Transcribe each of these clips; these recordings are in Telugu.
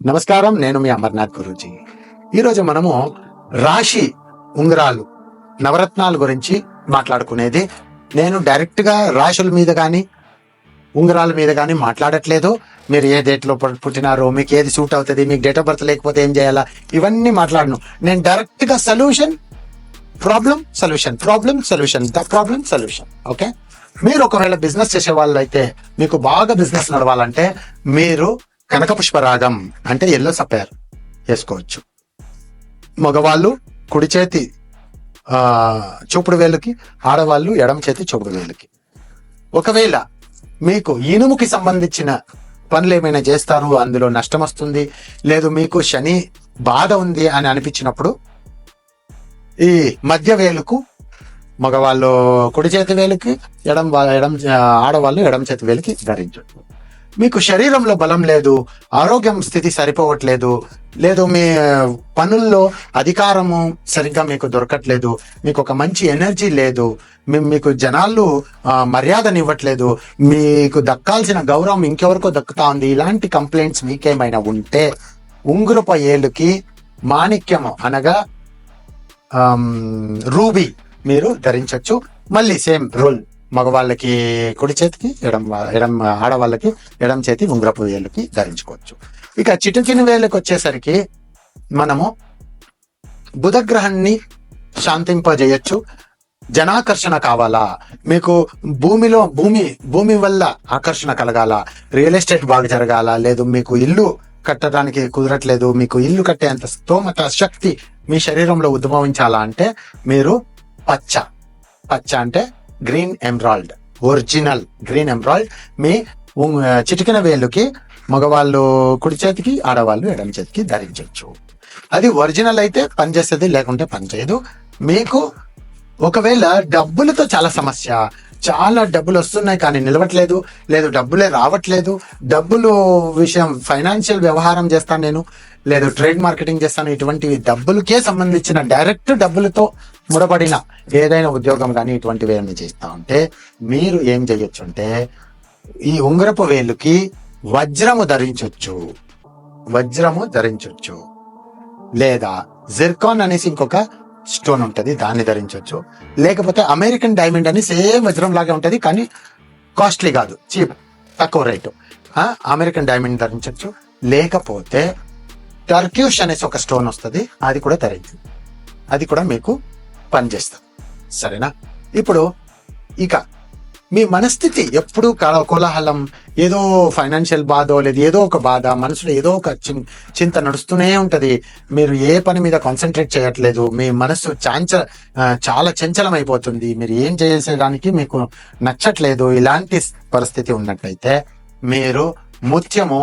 నమస్కారం నేను మీ అమర్నాథ్ గురూజీ. ఈరోజు మనము రాశి ఉంగరాలు నవరత్నాల గురించి మాట్లాడుకునేది. నేను డైరెక్ట్గా రాశుల మీద కానీ ఉంగరాల మీద కానీ మాట్లాడట్లేదు. మీరు ఏ డేట్లో పుట్టినారో మీకు ఏది సూట్ అవుతుంది మీకు డేట్ ఆఫ్ బర్త్ లేకపోతే ఏం చేయాలా ఇవన్నీ మాట్లాడను. నేను డైరెక్ట్గా solution problem solution problem solution the problem solution okay మీరు ఒకవేళ బిజినెస్ చేసే వాళ్ళు అయితే మీకు బాగా బిజినెస్ నడవాలంటే మీరు కనక పుష్పరాగం అంటే ఎల్లో సపేర్ వేసుకోవచ్చు. మగవాళ్ళు కుడి చేతి చూపుడు వేలుకి ఆడవాళ్ళు ఎడమ చేతి చూపుడు వేలుకి. ఒకవేళ మీకు ఇనుముకి సంబంధించిన పనులు ఏమైనా చేస్తారు అందులో నష్టం వస్తుంది లేదు మీకు శని బాధ ఉంది అని అనిపించినప్పుడు ఈ మధ్య వేలుకు మగవాళ్ళు కుడి చేతి వేలుకి ఎడం ఎడం ఆడవాళ్ళు ఎడం చేతి వేలుకి ధరించు. మీకు శరీరంలో బలం లేదు ఆరోగ్యం స్థితి సరిపోవట్లేదు లేదు మీ పనుల్లో అధికారము సరిగ్గా మీకు దొరకట్లేదు మీకు ఒక మంచి ఎనర్జీ లేదు మీకు జనాలు మర్యాదనివ్వట్లేదు మీకు దక్కాల్సిన గౌరవం ఇంకెవరికో దక్కుతా ఉంది. ఇలాంటి కంప్లైంట్స్ మీకేమైనా ఉంటే ఉంగురప ఏలుకి మాణిక్యము అనగా రూబీ మీరు ధరించవచ్చు మళ్ళీ సేమ్ రూల్. మగవాళ్ళకి కుడి చేతికి ఎడం వా- ఎడం ఆడవాళ్ళకి ఎడం చేతి ఉంగరపు వేలుకి ధరించుకోవచ్చు. ఇక చిటికిన వేలకు వచ్చేసరికి మనము బుధగ్రహాన్ని శాంతింపజేయచ్చు. జనాకర్షణ కావాలా? మీకు భూమిలో భూమి భూమి వల్ల ఆకర్షణ కలగాల? రియల్ ఎస్టేట్ బాగా జరగాల? లేదు మీకు ఇల్లు కట్టడానికి కుదరట్లేదు మీకు ఇల్లు కట్టేంత స్తోమత శక్తి మీ శరీరంలో ఉద్భవించాలా అంటే మీరు పచ్చ. పచ్చ అంటే green emerald original green emerald మీ చిటికిన వేలుకి మగవాళ్ళు కుడి చేతికి ఆడవాళ్ళు ఎడమ చేతికి ధరించవచ్చు అది ఒరిజినల్ అయితే పనిచేస్తుంది లేకుంటే పనిచేయదు మీకు ఒకవేళ డబ్బులతో చాలా సమస్య. చాలా డబ్బులు వస్తున్నాయి కానీ నిలవట్లేదు లేదు డబ్బులే రావట్లేదు. డబ్బులు విషయం ఫైనాన్షియల్ వ్యవహారం చేస్తాను నేను. లేదు ట్రేడ్ మార్కెటింగ్ చేస్తాను. ఇటువంటివి డబ్బులకే సంబంధించిన డైరెక్ట్ డబ్బులతో ముడబడిన ఏదైనా ఉద్యోగం కానీ ఇటువంటివి ఏమైనా చేస్తా ఉంటే మీరు ఏం చేయొచ్చు అంటే ఈ ఉంగరపు వేలుకి వజ్రము ధరించవచ్చు వజ్రము ధరించవచ్చు లేదా జిర్కాన్ అనేసి ఇంకొక స్టోన్ ఉంటుంది దాన్ని ధరించవచ్చు లేకపోతే అమెరికన్ డైమండ్ అని సేమ్ వజ్రం లాగే ఉంటుంది కానీ కాస్ట్లీ కాదు చీప్ తక్కువ రేటు. అమెరికన్ డైమండ్ ధరించవచ్చు లేకపోతే టర్క్యూష్ అనేసి ఒక స్టోన్ వస్తుంది. అది కూడా ధరించు అది కూడా మీకు పనిచేస్తుంది. సరేనా? ఇప్పుడు ఇక మీ మనస్థితి ఎప్పుడు కోలాహలం ఏదో ఫైనాన్షియల్ బాధో లేదు ఏదో ఒక బాధ మనసులో ఏదో ఒక చింత నడుస్తూనే ఉంటుంది. మీరు ఏ పని మీద కాన్సన్ట్రేట్ చేయట్లేదు మీ మనసు చాంచ చాలా చంచలం అయిపోతుంది మీరు ఏం చేసేదానికి మీకు నచ్చట్లేదు. ఇలాంటి పరిస్థితి ఉన్నట్లయితే మీరు ముత్యము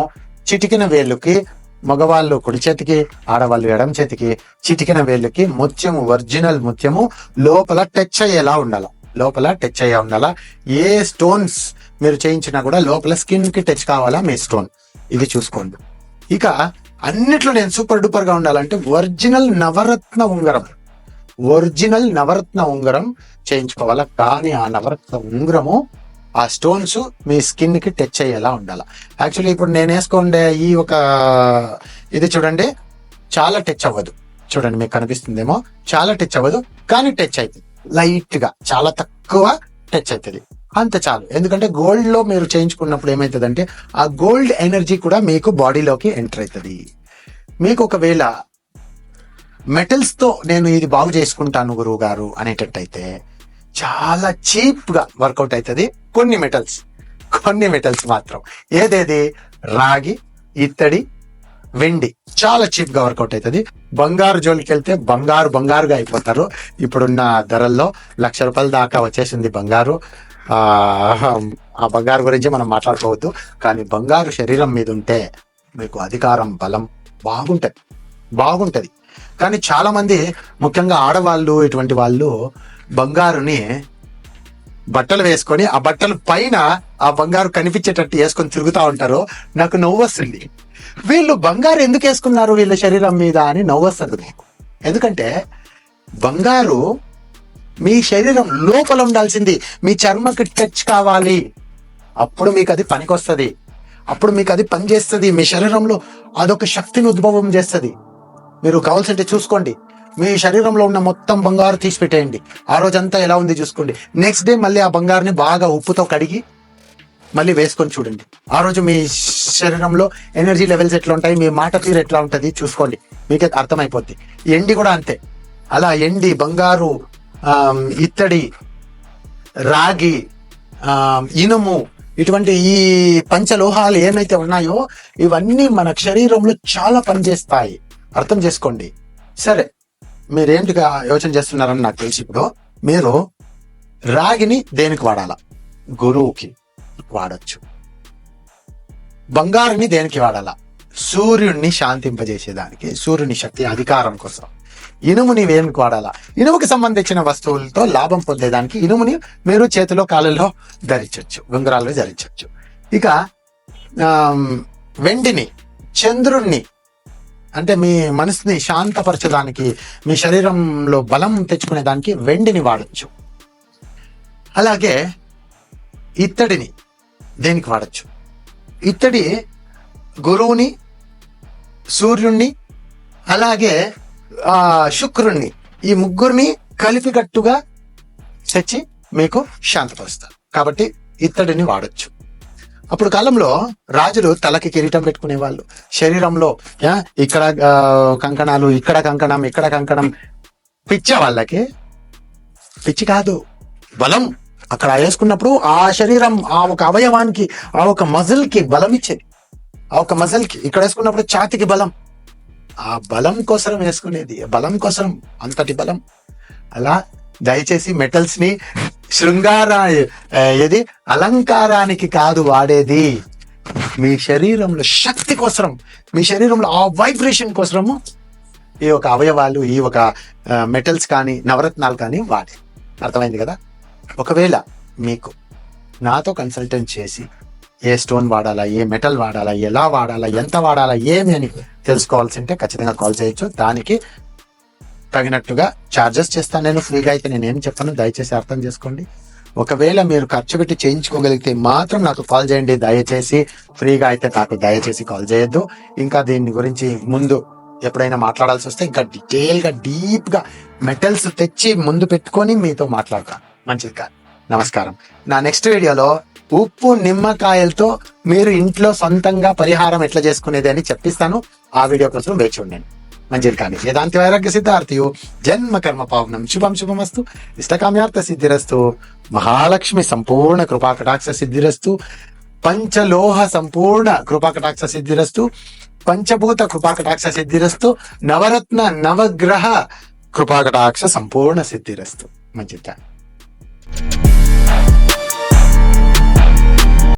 చిటికిన వేలుకి మగవాళ్ళు కుడి చేతికి ఆడవాళ్ళు ఎడం చేతికి చిటికిన వేళ్ళకి ముత్యము ఒరిజినల్ ముత్యము లోపల టచ్ అయ్యేలా ఉండాలి. లోపల టచ్ అయ్యే ఉండాలా. ఏ స్టోన్స్ మీరు చేయించినా కూడా లోపల స్కిన్కి టచ్ కావాలా మీ స్టోన్? ఇది చూసుకోండి. ఇక అన్నిట్లో నేను సూపర్ డూపర్గా ఉండాలంటే ఒరిజినల్ నవరత్న ఉంగరం. ఒరిజినల్ నవరత్న ఉంగరం చేయించుకోవాలా. కానీ ఆ నవరత్న ఉంగరము ఆ స్టోన్స్ మీ స్కిన్కి టచ్ అయ్యేలా ఉండాలి. యాక్చువల్లీ ఇప్పుడు నేను వేసుకోండే ఈ ఒక ఇది చూడండి చాలా టచ్ అవ్వదు. చూడండి మీకు కనిపిస్తుందేమో చాలా టచ్ అవ్వదు కానీ టచ్ అవుతుంది లైట్గా చాలా తక్కువ టచ్ అవుతుంది అంత చాలు. ఎందుకంటే గోల్డ్లో మీరు చేయించుకున్నప్పుడు ఏమవుతుందంటే ఆ గోల్డ్ ఎనర్జీ కూడా మీకు బాడీలోకి ఎంటర్ అవుతుంది మీకు ఒకవేళ మెటల్స్తో నేను ఇది బాగు చేసుకుంటాను గురువు గారు అనేటట్టయితే చాలా చీప్గా వర్కౌట్ అవుతుంది. కొన్ని మెటల్స్ కొన్ని మెటల్స్ మాత్రం. ఏదేది? రాగి ఇత్తడి వెండి. చాలా చీప్గా వర్కౌట్ అవుతుంది. బంగారు జోలికి వెళ్తే బంగారు బంగారుగా అయిపోతారు. ఇప్పుడున్న ధరల్లో లక్ష రూపాయల దాకా వచ్చేసింది బంగారు. ఆ ఆ బంగారు గురించి మనం మాట్లాడుకోవద్దు. కానీ బంగారు శరీరం మీద ఉంటే మీకు అధికారం బలం బాగుంటది. బాగుంటది. కానీ చాలా మంది ముఖ్యంగా ఆడవాళ్ళు ఇటువంటి వాళ్ళు బంగారుని బట్టలు వేసుకొని ఆ బట్టల పైన ఆ బంగారు కనిపించేటట్టు వేసుకొని తిరుగుతూ ఉంటారు నాకు నవ్వు వస్తుంది. వీళ్ళు బంగారు ఎందుకు వేసుకున్నారు వీళ్ళ శరీరం మీద అని నవ్వు వస్తుంది నాకు. ఎందుకంటే బంగారు మీ శరీరం లోపల ఉండాల్సింది. మీ చర్మకి టచ్ కావాలి. అప్పుడు మీకు అది పనికొస్తుంది అప్పుడు మీకు అది పనిచేస్తుంది. మీ శరీరంలో అదొక శక్తిని ఉద్భవం చేస్తుంది. మీరు కావాల్సింటే చూసుకోండి. మీ శరీరంలో ఉన్న మొత్తం బంగారు తీసి పెట్టేయండి. ఆ రోజంతా ఎలా ఉంది చూసుకోండి. నెక్స్ట్ డే మళ్ళీ ఆ బంగారుని బాగా ఉప్పుతో కడిగి మళ్ళీ వేసుకొని చూడండి. ఆ రోజు మీ శరీరంలో ఎనర్జీ లెవెల్స్ ఎట్లా ఉంటాయి మీ మాట తీరు ఎట్లా ఉంటుంది చూసుకోండి. మీకు అర్థమైపోద్ది. ఎండి కూడా అంతే. అలా ఎండి బంగారు ఇత్తడి రాగి ఇనుము ఇటువంటి ఈ పంచలోహాలు ఏమైతే ఉన్నాయో ఇవన్నీ మన శరీరంలో చాలా పనిచేస్తాయి. అర్థం చేసుకోండి. సరే. మీరేంటిగా యోచన చేస్తున్నారని నాకు తెలిసి ఇప్పుడు. మీరు రాగిని దేనికి వాడాలా? గురువుకి వాడచ్చు. బంగారుని దేనికి వాడాలా? సూర్యుడిని శాంతింపజేసేదానికి సూర్యుని శక్తి అధికారం కోసం. ఇనుముని వేనికి వాడాలా? ఇనుముకి సంబంధించిన వస్తువులతో లాభం పొందేదానికి ఇనుముని మీరు చేతిలో కాళ్ళలో ధరించవచ్చు ఉంగరాల్లో ధరించవచ్చు ఇక వెండిని చంద్రుణ్ణి అంటే మీ మనసుని శాంతపరచడానికి మీ శరీరంలో బలం తెచ్చుకునే దానికి వెండిని వాడచ్చు. అలాగే ఇత్తడిని దేనికి వాడచ్చు? ఇత్తడి గురువుని సూర్యుణ్ణి అలాగే శుక్రుణ్ణి ఈ ముగ్గురిని కలిపికట్టుగా తెచ్చి మీకు శాంతపరుస్తారు. కాబట్టి ఇత్తడిని వాడచ్చు. అప్పుడు కాలంలో రాజులు తలకి కిరీటం పెట్టుకునే వాళ్ళు శరీరంలో ఇక్కడ కంకణాలు ఇక్కడ కంకణం ఇక్కడ కంకణం. పిచ్చ వాళ్ళకి పిచ్చి కాదు బలం. అక్కడ వేసుకున్నప్పుడు ఆ శరీరం ఆ ఒక అవయవానికి ఆ ఒక మజిల్కి బలం ఇచ్చేది. ఆ ఒక మజిల్కి ఇక్కడ వేసుకున్నప్పుడు ఛాతికి బలం. ఆ బలం కోసం వేసుకునేది బలం కోసం అంతటి బలం. అలా దయచేసి మెటల్స్ని శృంగార ఏది? అలంకారానికి కాదు వాడేది. మీ శరీరంలో శక్తి కోసం మీ శరీరంలో ఆ వైబ్రేషన్ కోసము ఈ ఒక అవయవాలు ఈ ఒక మెటల్స్ కానీ నవరత్నాలు కానీ వాడే. అర్థమైంది కదా? ఒకవేళ మీకు నాతో కన్సల్టెంట్ చేసి ఏ స్టోన్ వాడాలా ఏ మెటల్ వాడాలా ఎలా వాడాలా ఎంత వాడాలా ఏమి అని తెలుసుకోవాల్సి ఉంటే ఖచ్చితంగా కాల్ చేయొచ్చు. దానికి తగినట్టుగా చార్జెస్ చేస్తాను నేను ఫ్రీగా అయితే నేను ఏం చెప్పను దయచేసి అర్థం చేసుకోండి. ఒకవేళ మీరు ఖర్చు పెట్టి చేయించుకోగలిగితే మాత్రం నాకు కాల్ చేయండి. దయచేసి ఫ్రీగా అయితే నాకు దయచేసి కాల్ చేయొద్దు. ఇంకా దీని గురించి ముందు ఎప్పుడైనా మాట్లాడాల్సి వస్తే ఇంకా డీటెయిల్గా డీప్గా మెటల్స్ తెచ్చి ముందు పెట్టుకొని మీతో మాట్లాడతాను మంచిది కాదు. నమస్కారం. నా నెక్స్ట్ వీడియోలో ఉప్పు నిమ్మకాయలతో మీరు ఇంట్లో సొంతంగా పరిహారం ఎట్లా చేసుకునేది అని చెప్పిస్తాను. ఆ వీడియో కోసం వేచి ఉండండి. మంచిది కానీ వేదాంతి వైరాగ్య సిద్ధార్థియు. జన్మ కర్మ పావనం. శుభం శుభమస్తు. ఇష్టకామ్యార్థ సిద్ధిరస్తు. మహాలక్ష్మి సంపూర్ణ కృపాకటాక్ష సిద్ధిరస్తు. పంచలోహ సంపూర్ణ కృపాకటాక్ష సిద్ధిరస్తు. పంచభూత కృపాకటాక్ష సిద్ధిరస్తు. నవరత్న నవగ్రహ కృపాకటాక్ష సంపూర్ణ సిద్ధిరస్తు. మంచిది